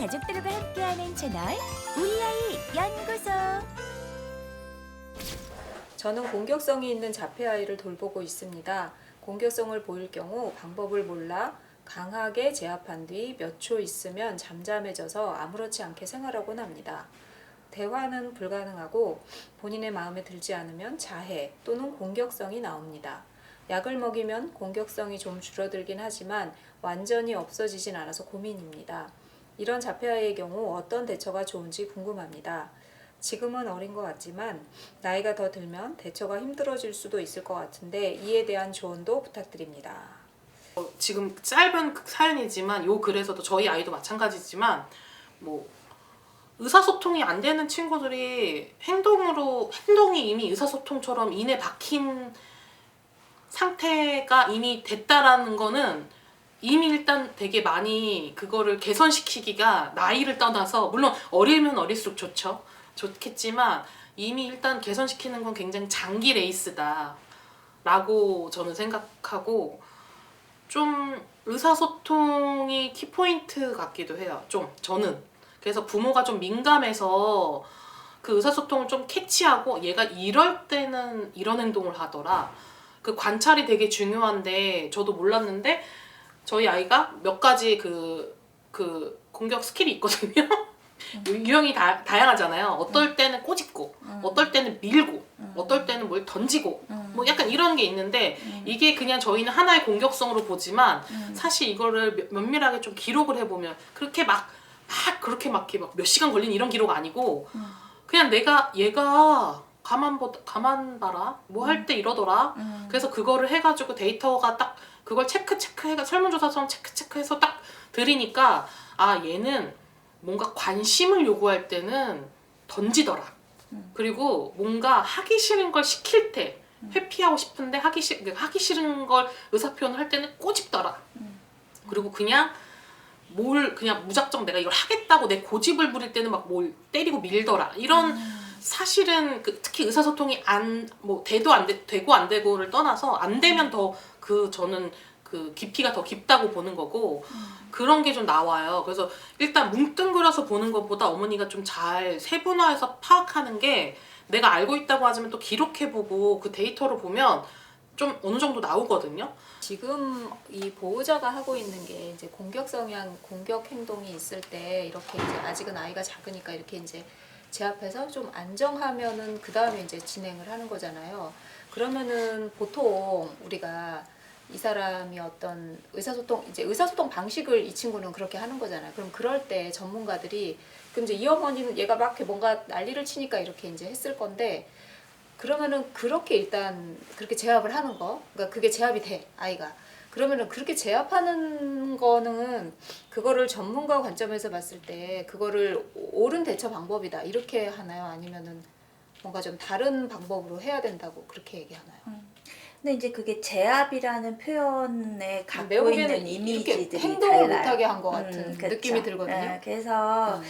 가족들과 함께하는 채널 우리 아이 연구소. 저는 공격성이 있는 자폐 아이를 돌보고 있습니다. 공격성을 보일 경우 방법을 몰라 강하게 제압한 뒤 몇 초 있으면 잠잠해져서 아무렇지 않게 생활하곤 합니다. 대화는 불가능하고 본인의 마음에 들지 않으면 자해 또는 공격성이 나옵니다. 약을 먹이면 공격성이 좀 줄어들긴 하지만 완전히 없어지진 않아서 고민입니다. 이런 자폐아이의 경우 어떤 대처가 좋은지 궁금합니다. 지금은 어린 것 같지만 나이가 더 들면 대처가 힘들어질 수도 있을 것 같은데 이에 대한 조언도 부탁드립니다. 어, 지금 짧은 그 사연이지만 요 글에서도 저희 아이도 마찬가지지만 뭐 의사소통이 안 되는 친구들이 행동으로 행동이 이미 의사소통처럼 인에 박힌 상태가 이미 됐다라는 거는 이미 일단 되게 많이 그거를 개선시키기가 나이를 떠나서 물론 어리면 어릴수록 좋죠 좋겠지만 이미 일단 개선시키는 건 굉장히 장기 레이스다 라고 저는 생각하고 좀 의사소통이 키포인트 같기도 해요. 좀 저는 그래서 부모가 좀 민감해서 그 의사소통을 좀 캐치하고 얘가 이럴 때는 이런 행동을 하더라. 그 관찰이 되게 중요한데 저도 몰랐는데 저희 아이가 몇 가지 그, 그 공격 스킬이 있거든요. 유형이 다, 다양하잖아요. 어떨 때는 꼬집고, 어떨 때는 밀고, 어떨 때는 뭘 던지고, 뭐 약간 이런 게 있는데 이게 그냥 저희는 하나의 공격성으로 보지만 사실 이거를 면- 면밀하게 좀 기록을 해보면 그렇게 막, 막 그렇게 막, 이렇게 막몇 시간 걸린 이런 기록 아니고 그냥 내가 얘가 가만 보 가만 봐라. 뭐 할때 이러더라. 그래서 그거를 해가지고 데이터가 딱 그걸 체크 체크해가 설문조사처럼 체크 체크해서 딱 들이니까 아 얘는 뭔가 관심을 요구할 때는 던지더라. 그리고 뭔가 하기 싫은 걸 시킬 때 회피하고 싶은데 하기 싫 하기 싫은 걸 의사 표현을 할 때는 꼬집더라. 그리고 그냥 뭘 그냥 무작정 내가 이걸 하겠다고 내 고집을 부릴 때는 막 뭘 때리고 밀더라. 이런 사실은 그 특히 의사소통이 안 뭐 돼도 안 돼, 되고 안 되고를 떠나서 안 되면 더 그 저는 그 깊이가 더 깊다고 보는 거고 그런 게 좀 나와요. 그래서 일단 뭉뚱그려서 보는 것보다 어머니가 좀 잘 세분화해서 파악하는 게 내가 알고 있다고 하지만 또 기록해보고 그 데이터를 보면 좀 어느 정도 나오거든요. 지금 이 보호자가 하고 있는 게 이제 공격 성향, 공격 행동이 있을 때 이렇게 이제 아직은 아이가 작으니까 이렇게 이제 제압해서 좀 안정하면은 그 다음에 이제 진행을 하는 거잖아요. 그러면은 보통 우리가 이 사람이 어떤 의사소통 이제 의사소통 방식을 이 친구는 그렇게 하는 거잖아요. 그럼 그럴 때 전문가들이 그럼 이제 이 어머니는 얘가 막 뭔가 난리를 치니까 이렇게 이제 했을 건데 그러면은 그렇게 일단 그렇게 제압을 하는 거, 그러니까 그게 제압이 돼 아이가. 그러면은 그렇게 제압하는 거는 그거를 전문가 관점에서 봤을 때 그거를 옳은 대처 방법이다 이렇게 하나요? 아니면은 뭔가 좀 다른 방법으로 해야 된다고 그렇게 얘기하나요? 근데 이제 그게 제압이라는 표현에 갖고 내가 보기에는 있는 이미지들이 행동을 달라요. 못하게 한 것 같은 음. 느낌이 들거든요. 네, 그래서 음.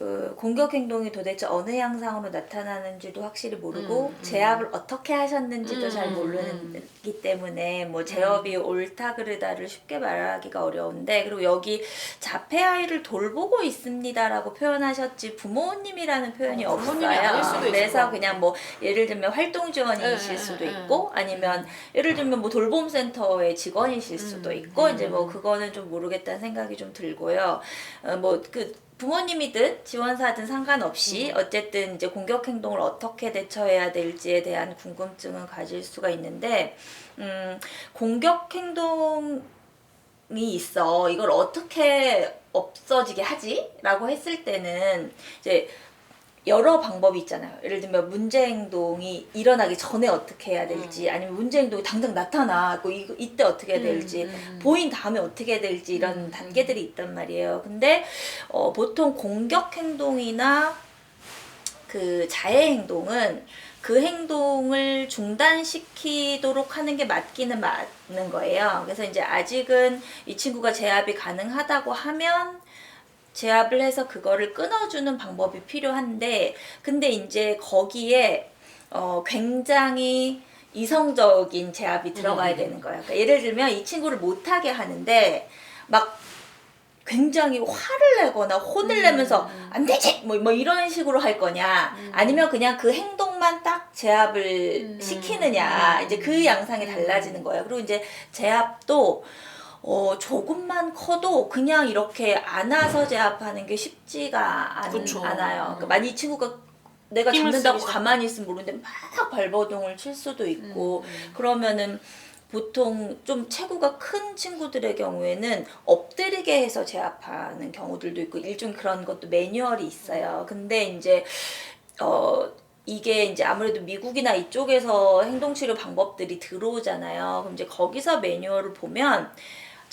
그 공격 행동이 도대체 어느 양상으로 나타나는지도 확실히 모르고 음, 음. 제압을 어떻게 하셨는지도 음, 잘 음, 모르기 때문에 뭐 제압이 옳다 그르다를 쉽게 말하기가 어려운데 그리고 여기 자폐 아이를 돌보고 있습니다라고 표현하셨지 부모님이라는 표현이 어, 없어요. 그래서. 그냥 뭐 예를 들면 활동 지원이실 네, 수도 네, 있고 아니면 예를 들면 뭐 돌봄 센터의 직원이실 수도 음, 있고 음. 이제 뭐 그거는 좀 모르겠다는 생각이 좀 들고요. 어, 뭐그 부모님이든 지원사든 상관없이 어쨌든 이제 공격 행동을 어떻게 대처해야 될지에 대한 궁금증은 가질 수가 있는데 음, 공격 행동이 있어. 이걸 어떻게 없어지게 하지? 라고 했을 때는 이제 여러 방법이 있잖아요. 예를 들면 문제 행동이 일어나기 전에 어떻게 해야 될지, 아니면 문제 행동이 당장 나타나고 이, 이때 어떻게 해야 될지, 음, 음. 보인 다음에 어떻게 해야 될지 이런 음, 단계들이 있단 말이에요. 근데 어, 보통 공격 행동이나 그 자해 행동은 그 행동을 중단시키도록 하는 게 맞기는 맞는 거예요. 그래서 이제 아직은 이 친구가 제압이 가능하다고 하면 제압을 해서 그거를 끊어주는 방법이 필요한데, 근데 이제 거기에 어, 굉장히 이성적인 제압이 들어가야 되는 거예요. 그러니까 예를 들면 이 친구를 못하게 하는데, 막 굉장히 화를 내거나 혼을 음, 내면서 음. 안 되지 뭐, 뭐 이런 식으로 할 거냐 음. 아니면 그냥 그 행동만 딱 제압을 음. 시키느냐 음. 이제 그 양상이 음. 달라지는 거예요 그리고 이제 제압도 어, 조금만 커도 그냥 이렇게 안아서 제압하는 게 쉽지가 않, 그쵸. 않아요. 음. 그러니까 많이 이 친구가 내가 힘을 잡는다고 쓰기 가만히 있으면 모르는데 막 발버둥을 칠 수도 있고 음. 그러면은 보통 좀 체구가 큰 친구들의 경우에는 엎드리게 해서 제압하는 경우들도 있고 일종 그런 것도 매뉴얼이 있어요. 근데 이제 어 이게 이제 아무래도 미국이나 이쪽에서 행동치료 방법들이 들어오잖아요. 그럼 이제 거기서 매뉴얼을 보면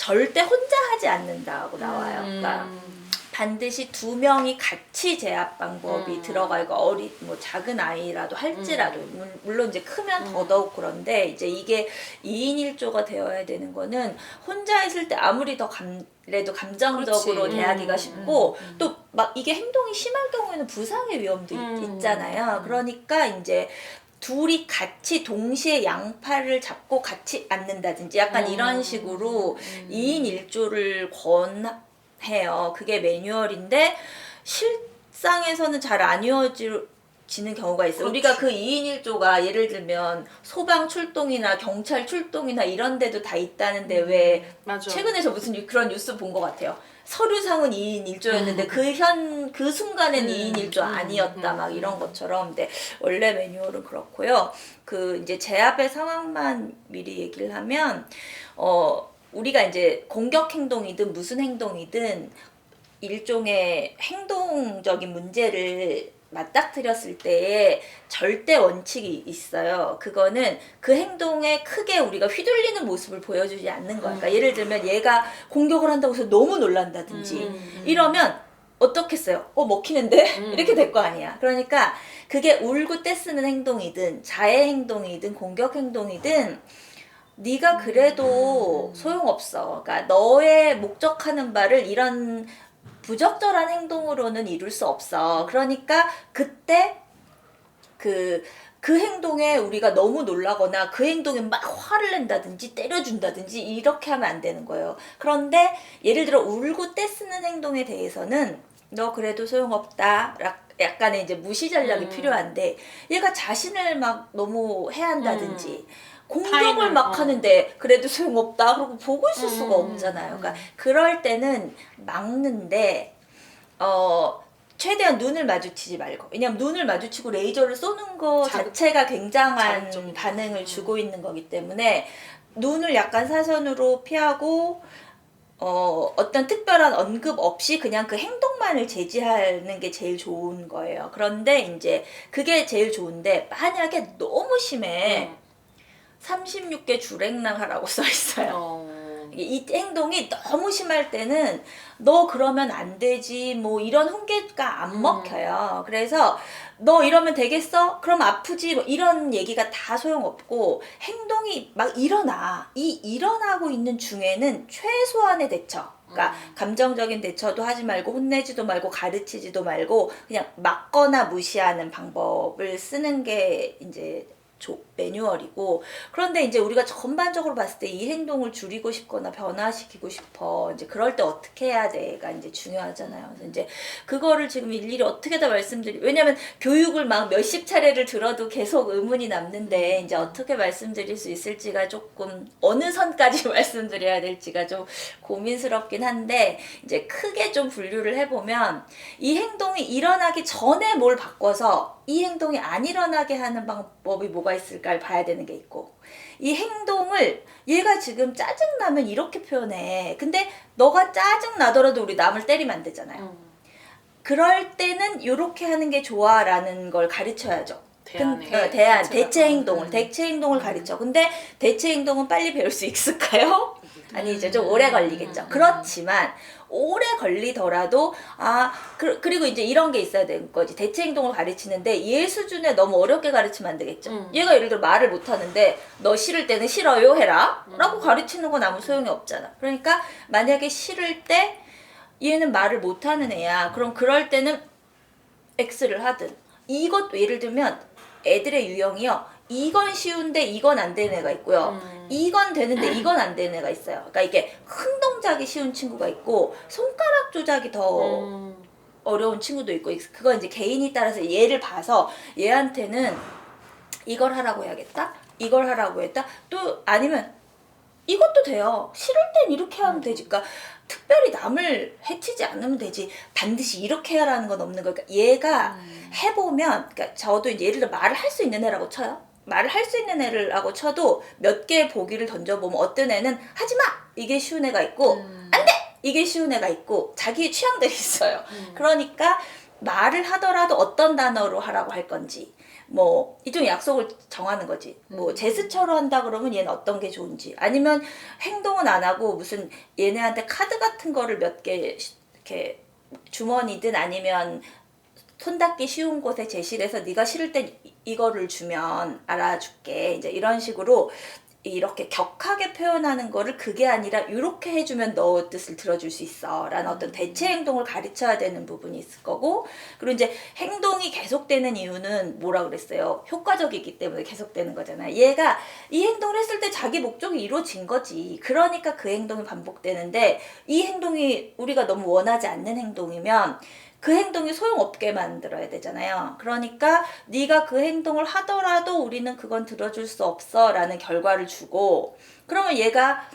절대 혼자 하지 않는다고 나와요. 그러니까 음. 반드시 두 명이 같이 제압 방법이 음. 들어가 있고 어리 뭐 작은 아이라도 할지라도 물- 물론 이제 크면 음. 더더욱 그런데 이제 이게 2인 1조가 되어야 되는 거는 혼자 있을 때 아무리 더 감, 그래도 감정적으로 그렇지. 대하기가 음, 쉽고 음, 음. 또막 이게 행동이 심할 경우에는 부상의 위험도 있- 음. 있 잖아요. 음. 그러니까 이제 둘이 같이 동시에 양팔을 잡고 같이 앉는다든지 약간 음. 이런 식으로 음. 2인 1조를 권해요. 그게 매뉴얼인데 실상에서는 잘 안 이루어지는 경우가 있어요. 그렇지. 우리가 그 2인 1조가 예를 들면 소방 출동이나 경찰 출동이나 이런 데도 다 있다는데 왜 맞아. 최근에 저 무슨 뉴- 그런 뉴스 본 것 같아요. 서류상은 2인 1조였는데 음. 그현 그 순간엔 음, 2인 1조 음, 아니었다 음, 막 음. 이런 것처럼 근데 원래 매뉴얼은 그렇고요. 그 이제 제압의 상황만 미리 얘기를 하면 어 우리가 이제 공격 행동이든 무슨 행동이든 일종의 행동적인 문제를 맞닥뜨렸을 때에 절대 원칙이 있어요. 그거는 그 행동에 크게 우리가 휘둘리는 모습을 보여주지 않는 거야. 그러니까 예를 들면 얘가 공격을 한다고 해서 너무 놀란다든지 음. 이러면 어떻겠어요? 어 먹히는데 음. 이렇게 될 거 아니야. 그러니까 그게 울고 떼쓰는 행동이든 자해 행동이든 공격 행동이든 네가 그래도 음. 소용없어. 그러니까 너의 목적하는 바를 이런 부적절한 행동으로는 이룰 수 없어. 그러니까 그때 그, 그 행동에 우리가 너무 놀라거나 그 행동에 막 화를 낸다든지 때려준다든지 이렇게 하면 안 되는 거예요. 그런데 예를 들어 울고 떼쓰는 행동에 대해서는 너 그래도 소용없다. 락- 약간의 이제 무시 전략이 음. 필요한데 얘가 자신을 막 너무 해한다든지 공격을 막 어. 하는데 그래도 소용없다. 그러고 보고 있을 음, 수가 없잖아요. 그러니까 그럴 때는 막는데 어 최대한 눈을 마주치지 말고 왜냐면 눈을 마주치고 레이저를 쏘는 거 자극- 자체가 굉장한 자극적인 반응을 음. 주고 있는 거기 때문에 눈을 약간 사선으로 피하고 어, 어떤 특별한 언급 없이 그냥 그 행동만을 제지하는 게 제일 좋은 거예요. 그런데 이제 그게 제일 좋은데 만약에 너무 심해 음. 36개 줄행랑하라고 써 있어요. 어. 이 행동이 너무 심할 때는 너 그러면 안 되지 뭐 이런 훈계가 안 음. 먹혀요. 그래서 너 이러면 되겠어? 그럼 아프지 뭐 이런 얘기가 다 소용없고 행동이 막 일어나 이 일어나고 있는 중에는 최소한의 대처 그러니까 음. 감정적인 대처도 하지 말고 혼내지도 말고 가르치지도 말고 그냥 막거나 무시하는 방법을 쓰는 게 이제 조, 매뉴얼이고 그런데 이제 우리가 전반적으로 봤을 때 이 행동을 줄이고 싶거나 변화시키고 싶어 이제 그럴 때 어떻게 해야 돼가 이제 중요하잖아요. 그래서 이제 그거를 지금 일일이 어떻게 다 말씀드리 왜냐면 교육을 막 몇십 차례를 들어도 계속 의문이 남는데 이제 어떻게 말씀드릴 수 있을지가 조금 어느 선까지 말씀드려야 될지가 좀 고민스럽긴 한데 이제 크게 좀 분류를 해보면 이 행동이 일어나기 전에 뭘 바꿔서 이 행동이 안 일어나게 하는 방법이 뭐가 있을까 를 봐야 되는 게 있고. 이 행동을 얘가 지금 짜증나면 이렇게 표현해. 근데 너가 짜증나더라도 우리 남을 때리면 안 되잖아요. 음. 그럴 때는 이렇게 하는 게 좋아라는 걸 가르쳐야죠. 근- 대안에. 어, 대안, 대체 행동을, 음. 대체 행동을 가르쳐. 근데 대체 행동은 빨리 배울 수 있을까요? 아니죠. 좀 오래 걸리겠죠. 음. 그렇지만 오래 걸리더라도 아 그, 그리고 이제 이런 게 있어야 되는 거지. 대체 행동을 가르치는데 얘 수준에 너무 어렵게 가르치면 안 되겠죠. 음. 얘가 예를 들어 말을 못 하는데 너 싫을 때는 싫어요 해라. 음. 라고 가르치는 건 아무 소용이 없잖아. 그러니까 만약에 싫을 때 얘는 말을 못 하는 애야. 그럼 그럴 때는 X를 하든 이것도 예를 들면 애들의 유형이요. 이건 쉬운데 이건 안 되는 애가 있고요. 음. 이건 되는데 이건 안 되는 애가 있어요. 그러니까 이게 큰 동작이 쉬운 친구가 있고 손가락 조작이 더 음. 어려운 친구도 있고 그건 이제 개인이 따라서 얘를 봐서 얘한테는 이걸 하라고 해야겠다. 이걸 하라고 했다. 또 아니면 이것도 돼요. 싫을 땐 이렇게 하면 되지. 그러니까 특별히 남을 해치지 않으면 되지. 반드시 이렇게 하라는 건 없는 거예요. 그러니까 얘가 음. 해보면, 그러니까 저도 이제 예를 들어 말을 할 수 있는 애라고 쳐요. 말을 할 수 있는 애라고 쳐도 몇 개의 보기를 던져보면 어떤 애는 하지 마! 이게 쉬운 애가 있고, 음. 이게 쉬운 애가 있고, 자기 취향들이 있어요. 음. 그러니까 말을 하더라도 어떤 단어로 하라고 할 건지 뭐 이種약속을 정하는 거지. 뭐 음. 제스처로 한다 그러면 얘는 어떤 게 좋은지. 아니면 행동은 안 하고 무슨 얘네한테 카드 같은 거를 몇 개 이렇게 주머니든 아니면 손 닿기 쉬운 곳에 제시를 해서 네가 싫을 땐 이- 이거를 주면 알아줄게. 이제 이런 식으로 이렇게 격하게 표현하는 거를 그게 아니라 이렇게 해주면 너 뜻을 들어줄 수 있어. 라는 어떤 대체 행동을 가르쳐야 되는 부분이 있을 거고 그리고 이제 행동이 계속되는 이유는 뭐라 그랬어요? 효과적이기 때문에 계속되는 거잖아요. 얘가 이 행동을 했을 때 자기 목적이 이루어진 거지. 그러니까 그 행동이 반복되는데 이 행동이 우리가 너무 원하지 않는 행동이면 그 행동이 소용없게 만들어야 되잖아요. 그러니까 네가 그 행동을 하더라도 우리는 그건 들어줄 수 없어라는 결과를 주고 그러면 얘가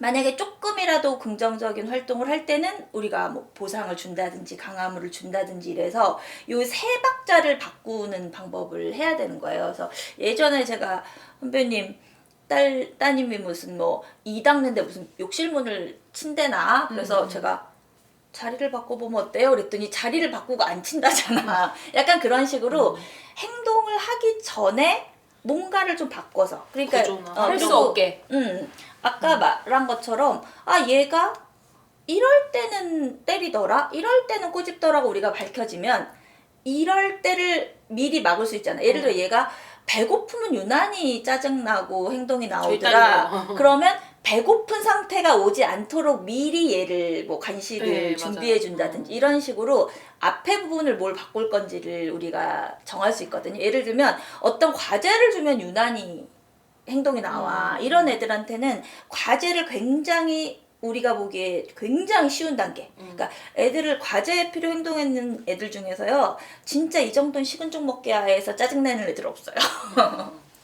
만약에 조금이라도 긍정적인 활동을 할 때는 우리가 뭐 보상을 준다든지 강화물을 준다든지 이래서 요 세 박자를 바꾸는 방법을 해야 되는 거예요. 그래서 예전에 제가 선배님 딸 따님이 무슨 뭐 이 닦는데 무슨 욕실문을 친대나 그래서 음. 제가 자리를 바꿔보면 어때요? 그랬더니 자리를 바꾸고 안 친다잖아. 약간 그런 식으로 행동을 하기 전에 뭔가를 좀 바꿔서 그러니까 구조나. 어, 할수 그리고 없게. 음, 아까 말한 것처럼 아 얘가 이럴 때는 때리더라, 이럴 때는 꼬집더라고 우리가 밝혀지면 이럴 때를 미리 막을 수 있잖아. 예를 들어 얘가 배고프면 유난히 짜증나고 행동이 나오더라. 딸이요. 그러면 배고픈 상태가 오지 않도록 미리 얘를 뭐 간식을 네. 준비해 준다든지 음. 이런 식으로 앞에 부분을 뭘 바꿀 건지를 우리가 정할 수 있거든요. 예를 들면 어떤 과제를 주면 유난히 행동이 나와. 음. 이런 애들한테는 과제를 굉장히 우리가 보기에 굉장히 쉬운 단계. 음. 그러니까 애들을 과제 필요 행동했는 애들 중에서요. 진짜 이 정도는 식은 죽 먹게 해서 짜증내는 애들 없어요.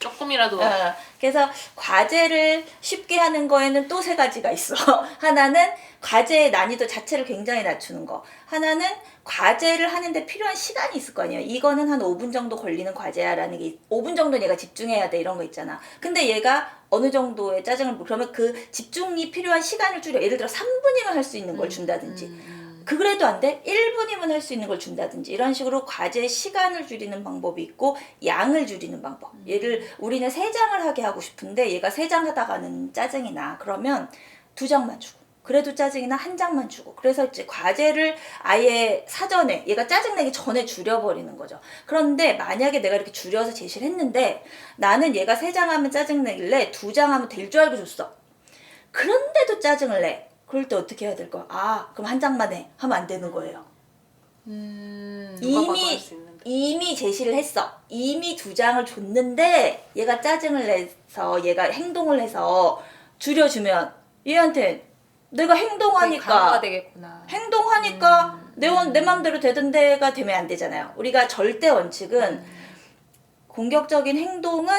조금이라도 어, 그래서 과제를 쉽게 하는 거에는 또 세 가지가 있어. 하나는 과제의 난이도 자체를 굉장히 낮추는 거. 하나는 과제를 하는데 필요한 시간이 있을 거 아니에요. 이거는 한 5분 정도 걸리는 과제야라는 게 5분 정도 얘가 집중해야 돼 이런 거 있잖아. 근데 얘가 어느 정도의 짜증을 부- 그러면 그 집중이 필요한 시간을 줄여. 예를 들어 3분이면 할 수 있는 걸 준다든지. 음. 그래도 안 돼? 1분이면 할 수 있는 걸 준다든지 이런 식으로 과제 시간을 줄이는 방법이 있고 양을 줄이는 방법. 얘를 우리는 세 장을 하게 하고 싶은데 얘가 세장 하다가는 짜증이 나. 그러면 두 장만 주고. 그래도 짜증이 나 한 장만 주고. 그래서 이제 과제를 아예 사전에 얘가 짜증내기 전에 줄여버리는 거죠. 그런데 만약에 내가 이렇게 줄여서 제시를 했는데 나는 얘가 세 장 하면 짜증내길래 두 장 하면 될 줄 알고 줬어. 그런데도 짜증을 내. 그럴 때 어떻게 해야 될까? 아, 그럼 한 장만 해. 하면 안 되는 거예요. 음. 이미. 이미 제시를 했어. 이미 두 장을 줬는데 얘가 짜증을 내서 얘가 행동을 해서 줄여주면 얘한테 내가 행동하니까 되겠구나. 행동하니까 음. 내, 원, 내 맘대로 되던 데가 되면 안 되잖아요. 우리가 절대 원칙은 공격적인 행동은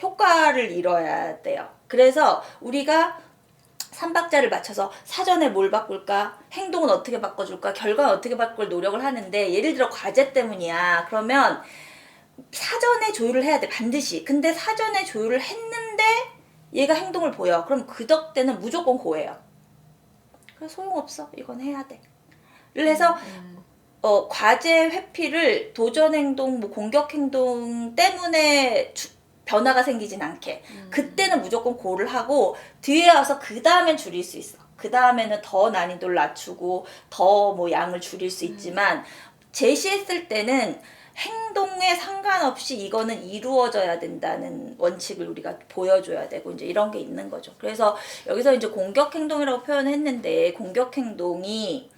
효과를 이뤄야 돼요. 그래서 우리가 삼박자를 맞춰서 사전에 뭘 바꿀까, 행동은 어떻게 바꿔줄까, 결과는 어떻게 바꿀 노력을 하는데 예를 들어 과제 때문이야. 그러면 사전에 조율을 해야 돼 반드시. 근데 사전에 조율을 했는데 얘가 행동을 보여. 그럼 그 덕때는 무조건 고해요. 그래 소용없어. 이건 해야 돼. 그래서 음. 어, 과제 회피를 도전 행동, 뭐 공격 행동 때문에 주- 변화가 생기진 않게. 음. 그때는 무조건 고를 하고 뒤에 와서 그 다음엔 줄일 수 있어. 그 다음에는 더 난이도를 낮추고 더 뭐 양을 줄일 수 있지만 제시했을 때는 행동에 상관없이 이거는 이루어져야 된다는 원칙을 우리가 보여줘야 되고 이제 이런 게 있는 거죠. 그래서 여기서 이제 공격 행동이라고 표현했는데 공격 행동이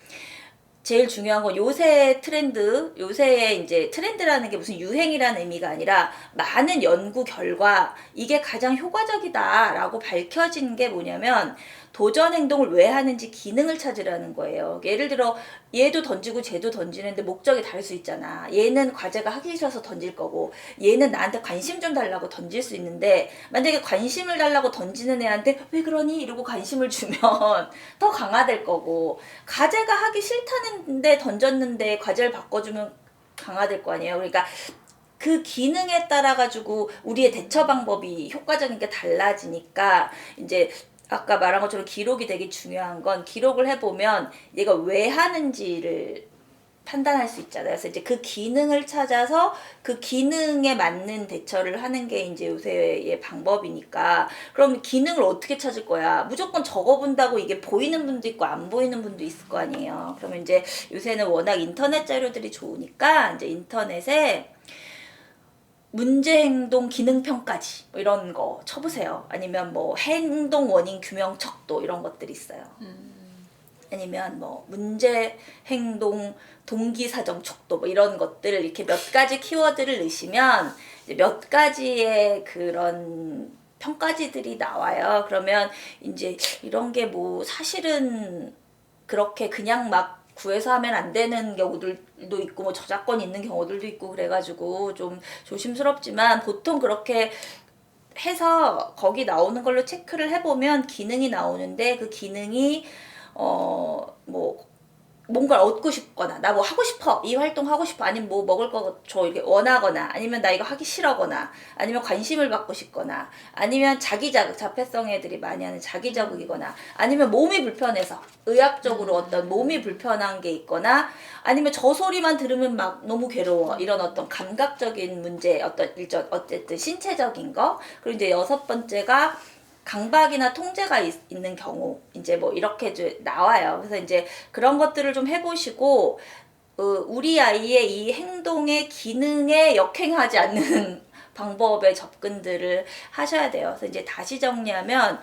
제일 중요한 건 요새 트렌드, 요새의 이제 트렌드라는 게 무슨 유행이라는 의미가 아니라 많은 연구 결과 이게 가장 효과적이다라고 밝혀진 게 뭐냐면 도전 행동을 왜 하는지 기능을 찾으라는 거예요. 예를 들어 얘도 던지고 쟤도 던지는데 목적이 다를 수 있잖아. 얘는 과제가 하기 싫어서 던질 거고 얘는 나한테 관심 좀 달라고 던질 수 있는데 만약에 관심을 달라고 던지는 애한테 왜 그러니 이러고 관심을 주면 더 강화될 거고 과제가 하기 싫다는데 던졌는데 과제를 바꿔주면 강화될 거 아니에요. 그러니까 그 기능에 따라 가지고 우리의 대처 방법이 효과적인 게 달라지니까 이제 아까 말한 것처럼 기록이 되게 중요한 건 기록을 해보면 얘가 왜 하는지를 판단할 수 있잖아요. 그래서 이제 그 기능을 찾아서 그 기능에 맞는 대처를 하는 게 이제 요새의 방법이니까 그럼 기능을 어떻게 찾을 거야? 무조건 적어본다고 이게 보이는 분도 있고 안 보이는 분도 있을 거 아니에요. 그러면 이제 요새는 워낙 인터넷 자료들이 좋으니까 이제 인터넷에 문제 행동 기능 평가지 뭐 이런 거 쳐보세요. 아니면 뭐 행동 원인 규명 척도 이런 것들이 있어요. 아니면 뭐 문제 행동 동기 사정 척도 뭐 이런 것들을 이렇게 몇 가지 키워드를 넣으시면 몇 가지의 그런 평가지들이 나와요. 그러면 이제 이런 게 뭐 사실은 그렇게 그냥 막 구해서 하면 안 되는 경우들도 있고 뭐 저작권 있는 경우들도 있고 그래가지고 좀 조심스럽지만 보통 그렇게 해서 거기 나오는 걸로 체크를 해보면 기능이 나오는데 그 기능이 어뭐 뭔가를 얻고 싶거나 나 뭐 하고 싶어 이 활동 하고 싶어 아니면 뭐 먹을 거줘 이렇게 원하거나 아니면 나 이거 하기 싫어거나 아니면 관심을 받고 싶거나 아니면 자기 자극 자폐성 애들이 많이 하는 자기 자극이거나 아니면 몸이 불편해서 의학적으로 어떤 몸이 불편한 게 있거나 아니면 저 소리만 들으면 막 너무 괴로워. 이런 어떤 감각적인 문제 어떤 일전 어쨌든 신체적인 거. 그리고 이제 여섯 번째가 강박이나 통제가 있, 는 경우 이제 뭐 이렇게 나와요. 그래서 이제 그런 것들을 좀 해보시고 어, 우리 아이의 이 행동의 기능에 역행하지 않는 방법의 접근들을 하셔야 돼요. 그래서 이제 다시 정리하면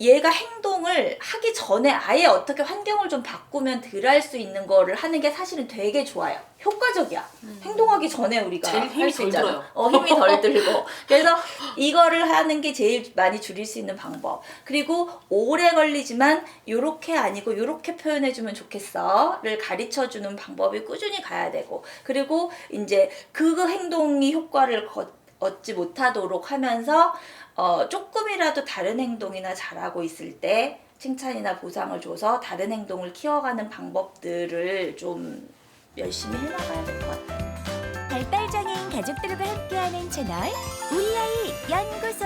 얘가 행동을 하기 전에 아예 어떻게 환경을 좀 바꾸면 덜 할 수 있는 거를 하는 게 사실은 되게 좋아요. 효과적이야. 행동하기 전에 우리가 제일 힘이 할수 덜. 들어요. 어, 힘이 덜 들고. 그래서 이거를 하는 게 제일 많이 줄일 수 있는 방법. 그리고 오래 걸리지만 요렇게 아니고 요렇게 표현해 주면 좋겠어를 가르쳐 주는 방법이 꾸준히 가야 되고. 그리고 이제 그 행동이 효과를 거, 얻지 못하도록 하면서 어, 조금이라도 다른 행동이나 잘하고 있을 때 칭찬이나 보상을 줘서 다른 행동을 키워가는 방법들을 좀 열심히 해나가야 될 것 같아요. 발달장애인 가족들과 함께하는 채널 우리 아이 연구소